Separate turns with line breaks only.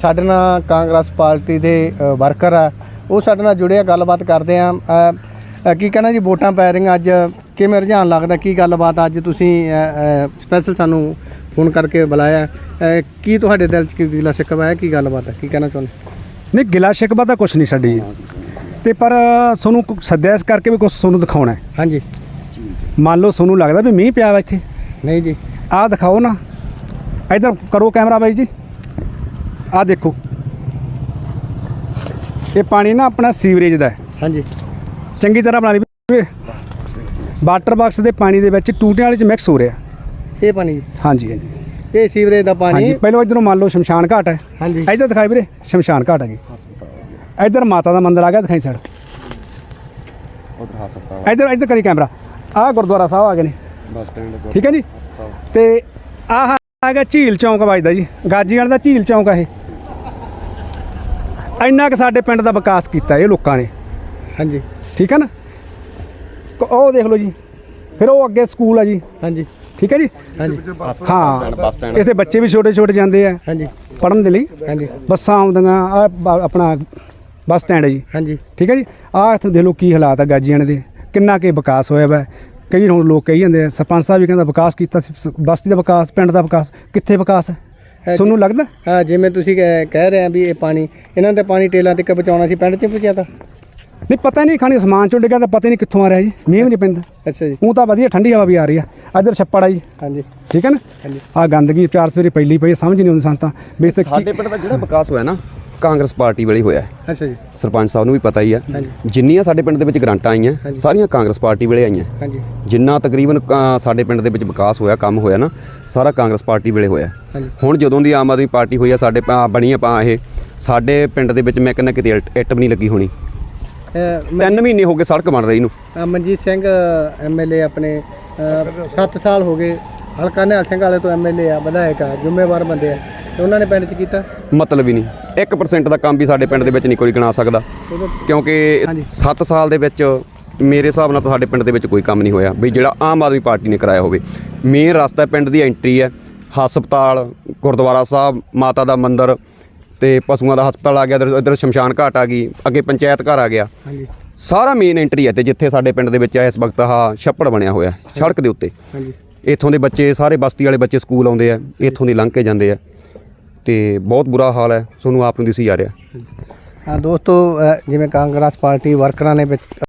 ਸਾਡੇ ਨਾਲ ਕਾਂਗਰਸ ਪਾਰਟੀ ਦੇ ਵਰਕਰ ਆ। ਉਹ ਸਾਡੇ ਨਾਲ ਜੁੜੇ ਆ ਗੱਲਬਾਤ ਕਰਦੇ ਆ। ਕੀ ਕਹਿਣਾ ਜੀ ਵੋਟਾਂ ਪੈ ਰਹੀਆਂ ਅੱਜ? ਕਿਵੇਂ ਰੁਝਾਨ ਲੱਗਦਾ? ਕੀ ਗੱਲਬਾਤ ਅੱਜ ਤੁਸੀਂ ਸਪੈਸ਼ਲ ਸਾਨੂੰ ਫੋਨ ਕਰਕੇ ਬੁਲਾਇਆ। ਕੀ ਤੁਹਾਡੇ ਦਿਲ 'ਚ ਕੀ ਗਿਲਾ ਸ਼ਿਕਵਾ ਹੈ? ਕੀ ਗੱਲਬਾਤ ਹੈ? ਕੀ ਕਹਿਣਾ ਚਾਹੁੰਦੇ?
ਨਹੀਂ ਗਿਲਾ ਸ਼ਿਕਵਾ ਤਾਂ ਕੁਛ ਨਹੀਂ ਸਾਡੀ। ਤੇ ਪਰ ਤੁਹਾਨੂੰ ਸੱਦਿਆ ਇਸ ਕਰਕੇ ਵੀ ਕੁਝ ਤੁਹਾਨੂੰ ਦਿਖਾਉਣਾ ਹੈ।
ਹਾਂਜੀ।
ਮੰਨ ਲਓ ਤੁਹਾਨੂੰ ਲੱਗਦਾ ਵੀ ਮੀਂਹ ਪਿਆ ਵਾ ਇੱਥੇ।
ਨਹੀਂ ਜੀ।
ਆਹ ਦਿਖਾਓ ਨਾ। ਇਧਰ ਕਰੋ ਕੈਮਰਾ ਬਾਈ ਜੀ। ਆਹ ਦੇਖੋ। ਇਹ ਪਾਣੀ ਨਾ ਆਪਣਾ ਸੀਵਰੇਜ ਦਾ ਹੈ।
ਹਾਂਜੀ।
ਚੰਗੀ ਤਰ੍ਹਾਂ ਬਣਾ ਲਈ। ਵਾਟਰ ਬਾਕਸ ਦੇ ਪਾਣੀ ਦੇ ਵਿੱਚ ਟੂਟੀਆਂ ਵਾਲੇ ਚ ਮਿਕਸ ਹੋ ਰਿਹਾ।
ਇਹ ਪਾਣੀ।
ਹਾਂਜੀ ਹਾਂਜੀ।
ਇਹ ਸੀਵਰੇਜ ਦਾ ਪਾਣੀ।
ਹਾਂਜੀ ਪਹਿਲਾਂ ਇਧਰੋਂ ਮੰਨ ਲਓ ਸ਼ਮਸ਼ਾਨ ਘਾਟ ਹੈ।
ਹਾਂਜੀ।
ਇਧਰ ਦਿਖਾਈ ਵੀਰੇ ਸ਼ਮਸ਼ਾਨ ਘਾਟ ਹੈਗੀ। ਇਧਰ ਮਾਤਾ ਦਾ ਮੰਦਿਰ ਆ ਗਿਆ ਦਿਖਾਈ ਛੜ
ਉਧਰ ਹਸਪਤਾਲ
ਇਧਰ ਇਧਰ ਕਰੀ ਕੈਮਰਾ। ਆਹ ਗੁਰਦੁਆਰਾ ਸਾਹਿਬ ਆ ਗਏ ਨੇ।
ਬੱਸ ਸਟੈਂਡ
ਠੀਕ ਹੈ ਜੀ? ਤੇ ਆਹ ਹੈਗਾ ਝੀਲ ਚੌਂਕ ਵੱਜਦਾ ਜੀ। ਗਾਜੀਵਾਲ ਦਾ ਝੀਲ ਚੌਂਕ ਆ ਇਹ। ਇੰਨਾ ਕਿ ਸਾਡੇ ਪਿੰਡ ਦਾ ਵਿਕਾਸ ਕੀਤਾ ਇਹ ਲੋਕਾਂ ਨੇ।
ਹਾਂਜੀ।
ਠੀਕ ਹੈ ਨਾ? ਕ- ਉਹ ਦੇਖ ਲਓ ਜੀ। ਫਿਰ ਉਹ ਅੱਗੇ ਸਕੂਲ ਆ ਜੀ।
ਹਾਂਜੀ।
ਠੀਕ ਹੈ ਜੀ?
ਹਾਂਜੀ।
ਹਾਂ
ਬੱਸ ਸਟੈਂਡ
ਇਸ ਦੇ ਬੱਚੇ ਵੀ ਛੋਟੇ ਛੋਟੇ ਜਾਂਦੇ ਆ।
ਹਾਂਜੀ।
ਪੜਨ ਦੇ ਲਈ।
ਹਾਂਜੀ।
ਬੱਸਾਂ ਆਉਂਦੀਆਂ ਆ ਆਪਣਾ ਬੱਸ ਸਟੈਂਡ ਹੈ ਜੀ।
ਹਾਂਜੀ।
ਠੀਕ ਹੈ ਜੀ? ਆਹ ਇੱਥੇ ਦੇਖ ਲਓ ਕੀ ਹਾਲਾਤ ਆ ਗਾਜੀਆਣੇ ਦੇ। ਕਿੰਨਾ ਕੇ ਵਿਕਾਸ ਹੋਇਆ ਵਾ। ਕਈ ਹੁਣ ਲੋਕ ਕਹੀ ਜਾਂਦੇ ਆ ਸਰਪੰਚ ਸਾਹਿਬ ਵੀ ਕਹਿੰਦਾ ਵਿਕਾਸ ਕੀਤਾ ਸੀ ਸ- ਬਸਤੀ ਦਾ ਵਿਕਾਸ ਪਿੰਡ ਦਾ ਵਿਕਾਸ ਕਿੱਥੇ ਵਿਕਾਸ ਹੈ ਤੁਹਾਨੂੰ ਲੱਗਦਾ?
ਹਾਂ ਜਿਵੇਂ ਤੁਸੀਂ ਕਹਿ ਕਹਿ ਰਹੇ ਆ ਵੀ ਇਹ ਪਾਣੀ ਇਹਨਾਂ ਦੇ ਪਾਣੀ ਟੇਲਾਂ ਤੱਕ ਪਹੁੰਚਾਉਣਾ ਸੀ ਪਿੰਡ 'ਚ ਪਹੁੰਚਿਆ ਤਾਂ।
ਨਹੀਂ ਪਤਾ ਨਹੀਂ ਖਾਣੀ ਅਸਮਾਨ ਚੋਂ ਡਿੱਗਾ ਤਾਂ ਪਤਾ ਨਹੀਂ ਕਿੱਥੋਂ ਆ ਰਿਹਾ ਜੀ ਮੀਂਹ ਵੀ ਨਹੀਂ ਪੈਂਦਾ।
ਅੱਛਾ ਜੀ।
ਉਹ ਤਾਂ ਵਧੀਆ ਠੰਡੀ ਹਵਾ ਵੀ ਆ ਰਹੀ ਆ ਇੱਧਰ ਛੱਪੜ ਆ ਜੀ।
ਹਾਂਜੀ।
ਠੀਕ ਹੈ ਨਾ?
ਹਾਂਜੀ।
ਆ ਗੰਦਗੀ ਚਾਰ ਸਵੇਰੇ ਪਹਿਲੀ ਪਈ ਆ, ਸਮਝ ਨਹੀਂ ਆਉਂਦੀ ਸੰਤਾਂ ਵੀ ਇੱਥੇ ਕੀ
ਸਾਡੇ ਪਿੰਡ ਦਾ ਜਿਹੜਾ ਵਿਕਾਸ ਹੋਇਆ ਨਾ ਕਾਂਗਰਸ ਪਾਰਟੀ ਵੇਲੇ ਹੋਇਆ ਹੈ।
ਅੱਛਾ ਜੀ।
ਸਰਪੰਚ ਸਾਹਿਬ ਨੂੰ ਵੀ ਪਤਾ ਹੀ ਆ।
ਹਾਂਜੀ।
ਜਿੰਨੀਆਂ ਸਾਡੇ ਪਿੰਡ ਦੇ ਵਿੱਚ ਗ੍ਰਾਂਟਾਂ ਆਈਆਂ। ਸਾਰੀਆਂ ਕਾਂਗਰਸ ਪਾਰਟੀ ਵੇਲੇ ਆਈਆਂ।
ਹਾਂਜੀ।
ਜਿੰਨਾ ਤਕਰੀਬਨ ਕ- ਸਾਡੇ ਪਿੰਡ ਦੇ ਵਿੱਚ ਵਿਕਾਸ ਹੋਇਆ ਕੰਮ ਹੋਇਆ ਨਾ ਸਾਰਾ ਕਾਂਗਰਸ ਪਾਰਟੀ ਵੇਲੇ ਹੋਇਆ।
ਹਾਂਜੀ।
ਹੁਣ ਜਦੋਂ ਦੀ ਆਮ ਆਦਮੀ ਪਾਰਟੀ ਹੋਈ ਆ ਸਾਡੇ ਪਾ ਬਣੀ ਆ ਪਾ ਇਹ ਸਾਡੇ ਪਿੰਡ ਦੇ ਵਿੱਚ ਮੈਂ ਕਹਿੰਦਾ ਕਿਤੇ ਇੱਟ- ਇੱਟ ਵੀ ਨਹੀਂ ਲੱਗੀ ਹੋਣੀ।
ਅਹ, ਮ-
ਤਿੰਨ ਮਹੀਨੇ ਹੋ ਗਏ ਸੜਕ ਬਣ ਰਹੀ ਨੂੰ।
ਅਹ, ਮਨਜੀਤ ਸਿੰਘ ਐਮਐਲਏ ਆਪਣੇ 7 ਸਾਲ ਹੋ ਗਏ। ਹਲਕਾ ਨਿਹਾਲ ਸਿੰਘ ਵਾਲੇ ਤੋਂ ਐਮਐਲਏ ਆ ਵਿਧਾਇਕ ਆ ਜ਼ਿੰਮੇਵਾਰ ਬੰਦੇ ਆ। ਤੇ ਉਹਨਾਂ ਨੇ ਪਿੰਡ 'ਚ ਕੀਤਾ?
ਮਤਲਬ ਹੀ ਨਹੀਂ। 1% ਦਾ ਕੰਮ ਵੀ ਸਾਡੇ ਪਿੰਡ ਦੇ ਵਿੱਚ ਨਹੀਂ ਕੋਈ ਗਿਣਾ ਸਕਦਾ। ਕਿਉਂਕਿ
ਹਾਂਜੀ।
7 ਸਾਲ ਦੇ ਵਿੱਚ ਮੇਰੇ ਹਿਸਾਬ ਨਾਲ ਤਾਂ ਸਾਡੇ ਪਿੰਡ ਦੇ ਵਿੱਚ ਕੋਈ ਕੰਮ ਨਹੀਂ ਹੋਇਆ ਵੀ ਜਿਹੜਾ ਆਮ ਆਦਮੀ ਪਾਰਟੀ ਨੇ ਕਰਾਇਆ ਹੋਵੇ। ਮੇਨ ਰਸਤਾ ਪਿੰਡ ਦੀ ਐਂਟਰੀ ਹੈ। ਹਸਪਤਾਲ ਗੁਰਦੁਆਰਾ ਸਾਹਿਬ ਮਾਤਾ ਦਾ ਮੰਦਿਰ ਤੇ ਪਸ਼ੂਆਂ ਦਾ ਹਸਪਤਾਲ ਆ ਗਿਆ ਇੱਧਰ ਇੱਧਰ ਸ਼ਮਸ਼ਾਨ ਘਾਟ ਆ ਗਈ ਅੱਗੇ ਪੰਚਾਇਤ ਘਰ ਆ ਗਿਆ।
ਹਾਂਜੀ।
ਸਾਰਾ ਮੇਨ ਐਂਟਰੀ ਹੈ ਤੇ ਜਿੱਥੇ ਸਾਡੇ ਪਿੰਡ ਦੇ ਵਿੱਚ ਇਸ ਵਕਤ ਆਹ ਛੱਪੜ ਬਣਿਆ ਹੋਇਆ ਸੜਕ ਦੇ ਉੱਤੇ।
ਹਾਂਜੀ।
ਇੱਥੋਂ ਦੇ ਬੱਚੇ ਸਾਰੇ ਬਸਤੀ ਵਾਲੇ ਬੱਚੇ ਸਕੂਲ ਆਉਂਦੇ ਆ ਇੱਥੋਂ ਦੀ ਲੰਘ ਕੇ ਜਾਂਦੇ ਆ। ਤੇ ਬਹੁਤ ਬੁਰਾ ਹਾਲ ਹੈ। ਤੁਹਾਨੂੰ ਆਪ ਨੂੰ ਦਿਸੀ ਜਾ ਰਿਹਾ।
ਦੋਸਤੋ ਅਹ, ਜਿਵੇਂ ਕਾਂਗਰਸ ਪਾਰਟੀ ਵਰਕਰਾਂ ਨੇ ਵਿੱਚ